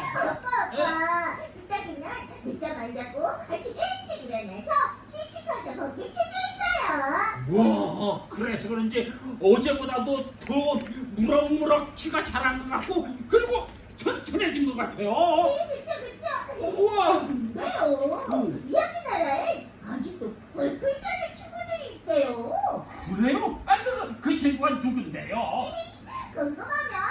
아빠 아빠 이따기는 진짜 말자고 아침 일찍 일어나서 씩씩하게 거기 집에 와 그래서 그런지 어제보다도 더 무럭무럭 키가 자란 것 같고 그리고 튼튼해진 것 같아요. 네, 있어요 우와. 그래요? 음. 이야기 나라에 아직도 벌풀 짜는 친구들이 있대요. 그래요? 아니 그, 그 친구가 누군데요? 궁금하면